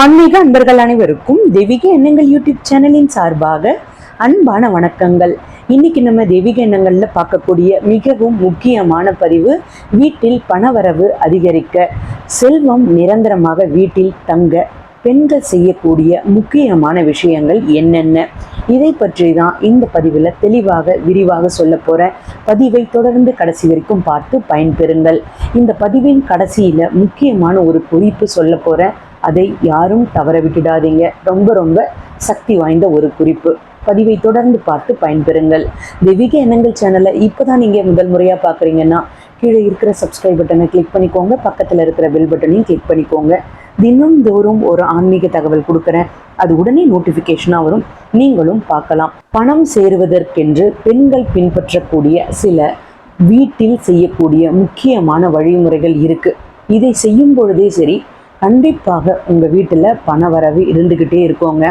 ஆன்மீக அன்பர்கள் அனைவருக்கும் தெய்வீக எண்ணங்கள் யூடியூப் சேனலின் சார்பாக அன்பான வணக்கங்கள். இன்னைக்கு நம்ம தெய்வீக எண்ணங்களில் பார்க்கக்கூடிய மிகவும் முக்கியமான பதிவு வீட்டில் பணவரவு அதிகரிக்க செல்வம் நிரந்தரமாக வீட்டில் தங்க பெண்கள் செய்யக்கூடிய முக்கியமான விஷயங்கள் என்னென்ன? இதை பற்றி தான் இந்த பதிவில் தெளிவாக விரிவாக சொல்ல போகிறேன் பதிவை தொடர்ந்து கடைசி வரைக்கும் பார்த்து பயன்பெறுங்கள். இந்த பதிவின் கடைசியில் முக்கியமான ஒரு குறிப்பு சொல்ல போகிறேன் அதை யாரும் தவற விட்டுடாதீங்க. ரொம்ப ரொம்ப சக்தி வாய்ந்த ஒரு குறிப்பு. பதிவை தொடர்ந்து பார்த்து பயன்பெறுங்கள். தெய்வீக எண்ணங்கள் சேனலை இப்போ தான் நீங்கள் முதல் முறையாக பார்க்குறீங்கன்னா கீழே இருக்கிற சப்ஸ்கிரைப் பட்டனை கிளிக் பண்ணிக்கோங்க. பக்கத்தில் இருக்கிற பெல் பட்டனையும் கிளிக் பண்ணிக்கோங்க. தினம்தோறும் ஒரு ஆன்மீக தகவல் கொடுக்குறேன். அது உடனே நோட்டிஃபிகேஷனாக வரும். நீங்களும் பார்க்கலாம். பணம் சேருவதற்கென்று பெண்கள் பின்பற்றக்கூடிய சில வீட்டில் செய்யக்கூடிய முக்கியமான வழிமுறைகள் இருக்குது இதை செய்யும் பொழுதே சரி கண்டிப்பாக உங்கள் வீட்டில் பண வரவு இருந்துக்கிட்டே இருக்கோங்க.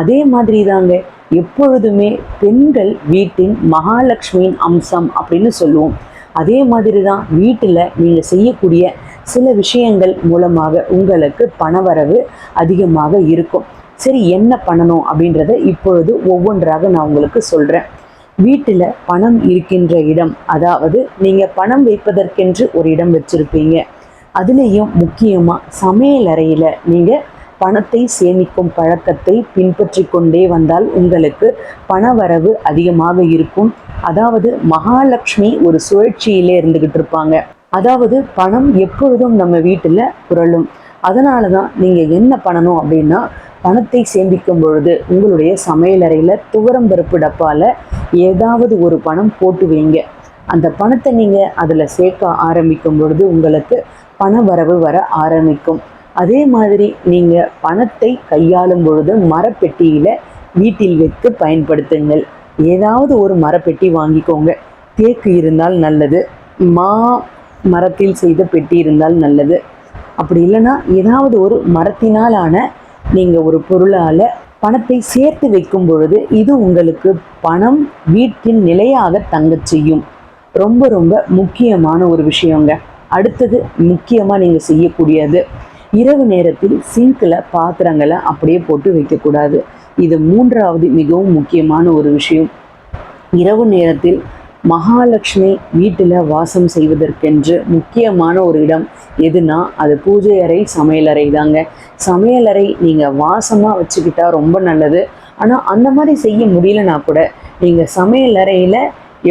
அதே மாதிரி தாங்க எப்பொழுதுமே பெண்கள் வீட்டின் மகாலட்சுமியின் அம்சம் அப்படின்னு சொல்லுவோம். அதே மாதிரி தான் வீட்டில் நீங்கள் செய்யக்கூடிய சில விஷயங்கள் மூலமாக உங்களுக்கு பணவரவு அதிகமாக இருக்கும். சரி என்ன பண்ணணும் அப்படின்றத இப்பொழுது ஒவ்வொன்றாக நான் உங்களுக்கு சொல்கிறேன் வீட்டில் பணம் இருக்கின்ற இடம் அதாவது நீங்கள் பணம் வைப்பதற்கென்று ஒரு இடம் வச்சுருப்பீங்க. அதுலேயும் முக்கியமாக சமையலறையில் நீங்கள் பணத்தை சேமிக்கும் பழக்கத்தை பின்பற்றி கொண்டே வந்தால் உங்களுக்கு பணவரவு அதிகமாக இருக்கும். அதாவது மகாலட்சுமி ஒரு சுழற்சியிலே இருந்துக்கிட்டு இருப்பாங்க. அதாவது பணம் எப்பொழுதும் நம்ம வீட்டில் புரளும். அதனால தான் நீங்கள் என்ன பண்ணணும் அப்படின்னா பணத்தை சேமிக்கும் பொழுது உங்களுடைய சமையலறையில் துவரம் பருப்பு டப்பால ஏதாவது ஒரு பணம் போட்டு வைங்க. அந்த பணத்தை நீங்கள் அதில் சேர்க்க ஆரம்பிக்கும் பொழுது உங்களுக்கு பண வரவு வர ஆரம்பிக்கும். அதே மாதிரி நீங்கள் பணத்தை கையாளும் பொழுது மரப்பெட்டியில் வீட்டில் வைத்து பயன்படுத்துங்கள். ஏதாவது ஒரு மரப்பெட்டி வாங்கிக்கோங்க. தேக்கு இருந்தால் நல்லது. மா மரத்தில் செய்த பெட்டி இருந்தால் நல்லது. அப்படி இல்லைன்னா ஏதாவது ஒரு மரத்தினாலான நீங்கள் ஒரு பொருளால் பணத்தை சேர்த்து வைக்கும் பொழுது இது உங்களுக்கு பணம் வீட்டில் நிலையாக தங்கச் செய்யும். ரொம்ப ரொம்ப முக்கியமான ஒரு விஷயங்க. அடுத்தது முக்கியமாக நீங்கள் செய்யக்கூடியது இரவு நேரத்தில் சிங்கில் பாத்திரங்களை அப்படியே போட்டு வைக்கக்கூடாது. இது மூன்றாவது மிகவும் முக்கியமான ஒரு விஷயம். இரவு நேரத்தில் மகாலட்சுமி வீட்டில் வாசம் செய்வதற்கென்று முக்கியமான ஒரு இடம் எதுனா அது பூஜை அறை சமையலறை தாங்க. சமையலறை நீங்கள் வாசமாக வச்சுக்கிட்டா ரொம்ப நல்லது. ஆனால் அந்த மாதிரி செய்ய முடியலனா கூட நீங்கள் சமையலறையில்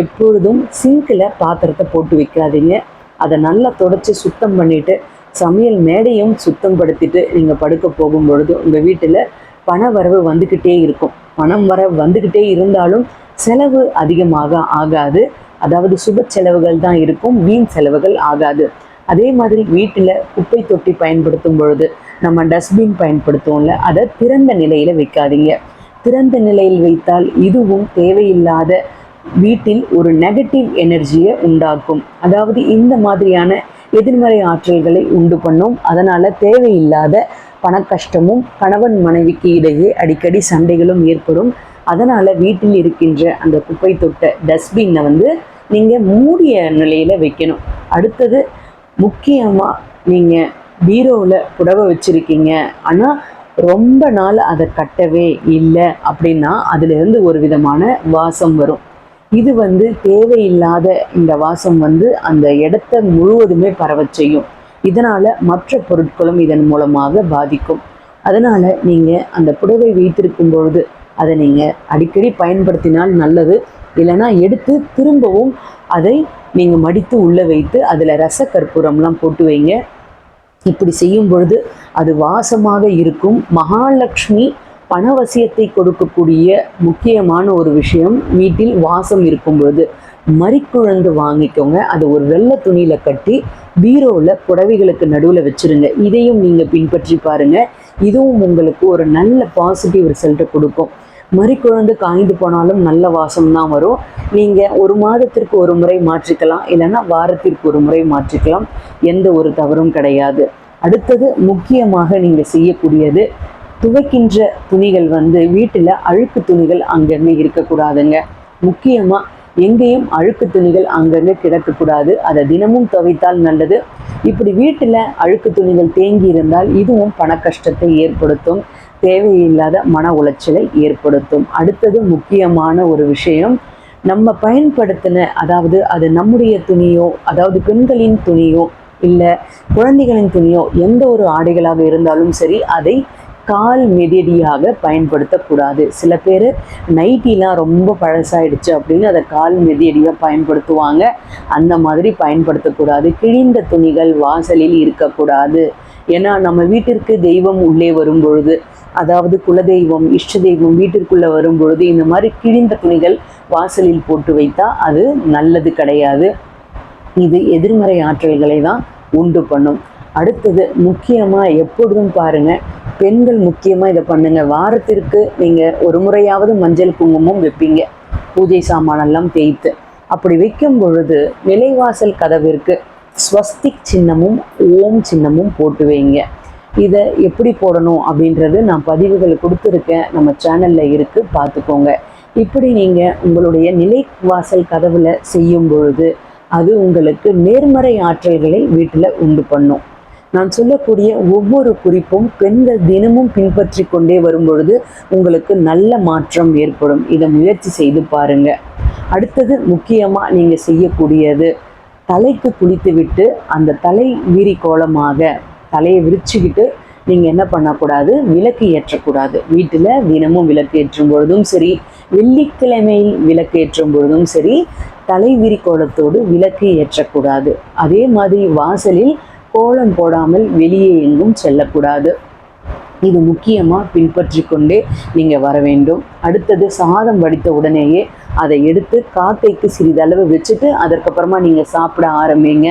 எப்பொழுதும் சிங்கில் பாத்திரத்தை போட்டு வைக்காதீங்க. அதை நல்லா தொடச்சி சுத்தம் பண்ணிவிட்டு சமையல் மேடையும் சுத்தம் படுத்திட்டு நீங்கள் படுக்க போகும் பொழுது உங்கள் வீட்டில் பண வரவு வந்துக்கிட்டே இருக்கும். பணம் வர வந்துக்கிட்டே இருந்தாலும் செலவு அதிகமாக ஆகாது. அதாவது சுப செலவுகள் தான் இருக்கும் வீண் செலவுகள் ஆகாது. அதே மாதிரி வீட்டில் குப்பை தொட்டி பயன்படுத்தும் பொழுது நம்ம டஸ்ட்பின் பயன்படுத்துவோம்ல அதை திறந்த நிலையில் வைக்காதீங்க. திறந்த நிலையில் வைத்தால் இதுவும் தேவையில்லாத வீட்டில் ஒரு நெகட்டிவ் எனர்ஜியை உண்டாக்கும். அதாவது இந்த மாதிரியான எதிர்மறை ஆற்றல்களை உண்டு பண்ணும். அதனால் தேவையில்லாத பணக்கஷ்டமும் கணவன் மனைவிக்கு இடையே அடிக்கடி சண்டைகளும் ஏற்படும். அதனால் வீட்டில் இருக்கின்ற அந்த குப்பை தொட்ட டஸ்ட்பின்னை வந்து நீங்கள் மூடிய நிலையில் வைக்கணும். அடுத்தது முக்கியமாக நீங்கள் பீரோவில் புடவை வச்சுருக்கீங்க. ஆனால் ரொம்ப நாள் அதை கட்டவே இல்லை அப்படின்னா அதிலிருந்து ஒரு விதமான வாசம் வரும். இது வந்து தேவையில்லாத இந்த வாசம் வந்து அந்த இடத்த முழுவதுமே பரவச் செய்யும். இதனால் மற்ற பொருட்களும் இதன் மூலமாக பாதிக்கும். அதனால் நீங்கள் அந்த புடவை வைத்திருக்கும் பொழுது அதை நீங்கள் அடிக்கடி பயன்படுத்தினால் நல்லது. இல்லைன்னா எடுத்து திரும்பவும் அதை நீங்கள் மடித்து உள்ளே வைத்து அதில் ரசக்கற்பூரம்லாம் போட்டு வைங்க. இப்படி செய்யும் பொழுது அது வாசமாக இருக்கும். மகாலட்சுமி பணவசியத்தை கொடுக்கக்கூடிய முக்கியமான ஒரு விஷயம் வீட்டில் வாசம் இருக்கும் பொழுது மறிக்குழந்து வாங்கிக்கோங்க. அதை ஒரு வெள்ளை துணியில் கட்டி பீரோவில் புடவைகளுக்கு நடுவில் வச்சுருங்க. இதையும் நீங்கள் பின்பற்றி பாருங்கள் இதுவும் உங்களுக்கு ஒரு நல்ல பாசிட்டிவ் ரிசல்ட்டை கொடுக்கும். மறிக்குழந்து காய்ந்து போனாலும் நல்ல வாசம் தான் வரும். நீங்கள் ஒரு மாதத்திற்கு ஒரு முறை மாற்றிக்கலாம். இல்லைன்னா வாரத்திற்கு ஒரு முறை மாற்றிக்கலாம். எந்த ஒரு தவறும் கிடையாது. அடுத்தது முக்கியமாக நீங்கள் செய்யக்கூடியது துவைக்கின்ற துணிகள் வந்து வீட்டில் அழுக்கு துணிகள் அங்கங்கே இருக்கக்கூடாதுங்க. முக்கியமாக எங்கேயும் அழுக்கு துணிகள் அங்கங்கே கிடக்கக்கூடாது. அதை தினமும் துவைத்தால் நல்லது. இப்படி வீட்டில் அழுக்கு துணிகள் தேங்கி இருந்தால் இதுவும் பண கஷ்டத்தை ஏற்படுத்தும். தேவையில்லாத மன உளைச்சலை ஏற்படுத்தும். அடுத்தது முக்கியமான ஒரு விஷயம் நம்ம பயன்படுத்தின அதாவது அது நம்முடைய துணியோ அதாவது பெண்களின் துணியோ இல்லை குழந்தைகளின் துணியோ எந்த ஒரு ஆடைகளாக இருந்தாலும் சரி அதை கால் மிதியடியாக பயன்படுத்தக்கூடாது. சில பேர் நைட்டிலாம் ரொம்ப பழசாயிடுச்சு அப்படின்னு அதை கால் மிதியடியாக பயன்படுத்துவாங்க. அந்த மாதிரி பயன்படுத்தக்கூடாது. கிழிந்த துணிகள் வாசலில் இருக்கக்கூடாது. ஏன்னா நம்ம வீட்டிற்கு தெய்வம் உள்ளே வரும் பொழுது அதாவது குலதெய்வம் இஷ்ட தெய்வம் வீட்டிற்குள்ளே வரும் பொழுது இந்த மாதிரி கிழிந்த துணிகள் வாசலில் போட்டு வைத்தா அது நல்லது கிடையாது. இது எதிர்மறை ஆற்றல்களை தான் உண்டு பண்ணும். அடுத்தது முக்கியமாக எப்பொழுதும் பாருங்கள் பெண்கள் முக்கியமாக இதை பண்ணுங்கள் வாரத்திற்கு நீங்கள் ஒரு முறையாவது மஞ்சள் குங்குமம் வைப்பீங்க. பூஜை சாமானெல்லாம் தேய்த்து. அப்படி வைக்கும் பொழுது நிலைவாசல் கதவிற்கு ஸ்வஸ்திக் சின்னமும் ஓம் சின்னமும் போட்டு வைங்க. இதை எப்படி போடணும் அப்படின்றது நான் பதிவுகள் கொடுத்துருக்கேன். நம்ம சேனலில் இருக்குது பார்த்துக்கோங்க. இப்படி நீங்கள் உங்களுடைய நிலைவாசல் கதவில் செய்யும் பொழுது அது உங்களுக்கு நேர்மறை ஆற்றல்களை வீட்டில் உண்டு பண்ணும். நான் சொல்லக்கூடிய ஒவ்வொரு குறிப்பும் பெண்கள் தினமும் பின்பற்றி கொண்டே வரும்பொழுது உங்களுக்கு நல்ல மாற்றம் ஏற்படும். இதை முயற்சி செய்து பாருங்க. அடுத்தது முக்கியமாக நீங்கள் செய்யக்கூடியது தலைக்கு குளித்து விட்டு அந்த தலை வீரி கோலமாக தலையை விரிச்சுக்கிட்டு நீங்கள் என்ன பண்ணக்கூடாது? விளக்கு ஏற்றக்கூடாது. வீட்டில் தினமும் விளக்கு ஏற்றும் பொழுதும் சரி வெள்ளிக்கிழமையில் விளக்கு ஏற்றும் பொழுதும் சரி தலைவிரி கோலத்தோடு விளக்கு ஏற்றக்கூடாது. அதே மாதிரி வாசலில் கோலம் போடாமல் வெளியே எங்கும் செல்லக்கூடாது. இது முக்கியமாக பின்பற்றி கொண்டே நீங்கள் வர வேண்டும். அடுத்தது சாதம் வடித்த உடனேயே அதை எடுத்து காக்கைக்கு சிறிதளவு வச்சுட்டு அதற்கப்புறமா நீங்கள் சாப்பிட ஆரம்பிங்க.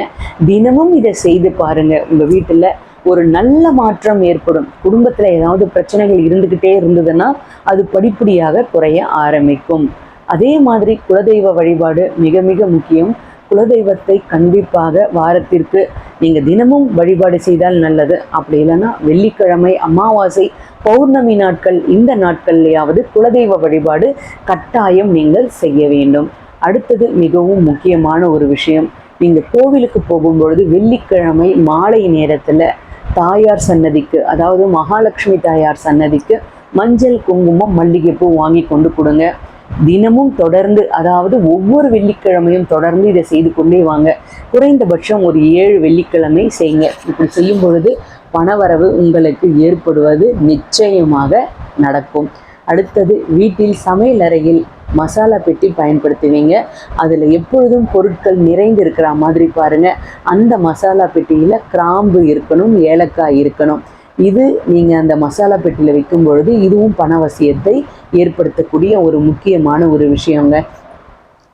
தினமும் இதை செய்து பாருங்கள் உங்கள் வீட்டில் ஒரு நல்ல மாற்றம் ஏற்படும். குடும்பத்தில் ஏதாவது பிரச்சனைகள் இருந்துக்கிட்டே இருந்ததுன்னா அது படிப்படியாக குறைய ஆரம்பிக்கும். அதே மாதிரி குலதெய்வ வழிபாடு மிக மிக முக்கியம். குலதெய்வத்தை கண்டிப்பாக வாரத்திற்கு நீங்கள் தினமும் வழிபாடு செய்தால் நல்லது. அப்படி இல்லைன்னா வெள்ளிக்கிழமை அமாவாசை பௌர்ணமி நாட்கள் இந்த நாட்கள்லையாவது குலதெய்வ வழிபாடு கட்டாயம் நீங்கள் செய்ய வேண்டும். அடுத்தது மிகவும் முக்கியமான ஒரு விஷயம். நீங்கள் கோவிலுக்கு போகும்பொழுது வெள்ளிக்கிழமை மாலை நேரத்தில் தாயார் சன்னதிக்கு அதாவது மகாலட்சுமி தாயார் சன்னதிக்கு மஞ்சள் குங்குமம் மல்லிகைப்பூ வாங்கி கொண்டு கொடுங்க. தினமும் தொடர்ந்து அதாவது ஒவ்வொரு வெள்ளிக்கிழமையும் தொடர்ந்து இதை செய்து கொண்டே வாங்க. குறைந்தபட்சம் ஒரு ஏழு வெள்ளிக்கிழமை செய்யுங்க. இப்படி செய்யும் பொழுது பணவரவு உங்களுக்கு ஏற்படுவது நிச்சயமாக நடக்கும். அடுத்தது வீட்டில் சமையல் அறையில் மசாலா பெட்டி பயன்படுத்துவீங்க. அதில் எப்பொழுதும் பொருட்கள் நிறைந்து இருக்கிற மாதிரி பாருங்கள் அந்த மசாலா பெட்டியில் கிராம்பு இருக்கணும் ஏலக்காய் இருக்கணும். இது நீங்கள் அந்த மசாலா பெட்டியில் வைக்கும் பொழுது இதுவும் பணவசியத்தை ஏற்படுத்தக்கூடிய ஒரு முக்கியமான ஒரு விஷயங்க.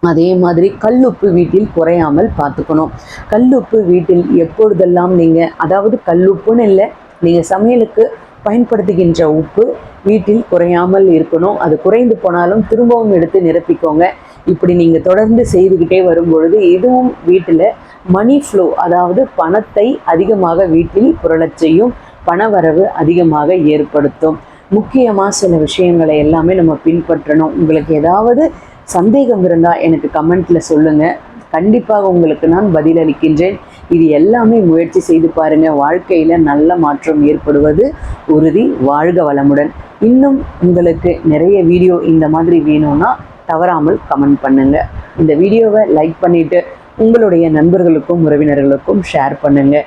அதே மாதிரி கல்லுப்பு வீட்டில் குறையாமல் பார்த்துக்கணும். கல்லுப்பு வீட்டில் எப்பொழுதெல்லாம் நீங்கள் அதாவது கல்லுப்புன்னு இல்லை நீங்கள் சமையலுக்கு பயன்படுத்துகின்ற உப்பு வீட்டில் குறையாமல் இருக்கணும். அது குறைந்து போனாலும் திரும்பவும் எடுத்து நிரப்பிக்கோங்க. இப்படி நீங்கள் தொடர்ந்து செய்துக்கிட்டே வரும்பொழுது இதுவும் வீட்டில் மணி ஃப்ளோ அதாவது பணத்தை அதிகமாக வீட்டில் புரளச் செய்யும் பணவரவு அதிகமாக ஏற்படுத்தும். முக்கியமாக சில விஷயங்களை எல்லாமே நம்ம பின்பற்றணும். உங்களுக்கு ஏதாவது சந்தேகம் இருந்தால் எனக்கு கமெண்ட்டில் சொல்லுங்கள் கண்டிப்பாக உங்களுக்கு நான் பதிலளிக்கின்றேன். இது எல்லாமே முயற்சி செய்து பாருங்கள் வாழ்க்கையில் நல்ல மாற்றம் ஏற்படுவது உறுதி. வாழ்க வளமுடன். இன்னும் உங்களுக்கு நிறைய வீடியோ இந்த மாதிரி வேணும்னா தவறாமல் கமெண்ட் பண்ணுங்கள் இந்த வீடியோவை லைக் பண்ணிவிட்டு உங்களுடைய நண்பர்களுக்கும் உறவினர்களுக்கும் ஷேர் பண்ணுங்கள்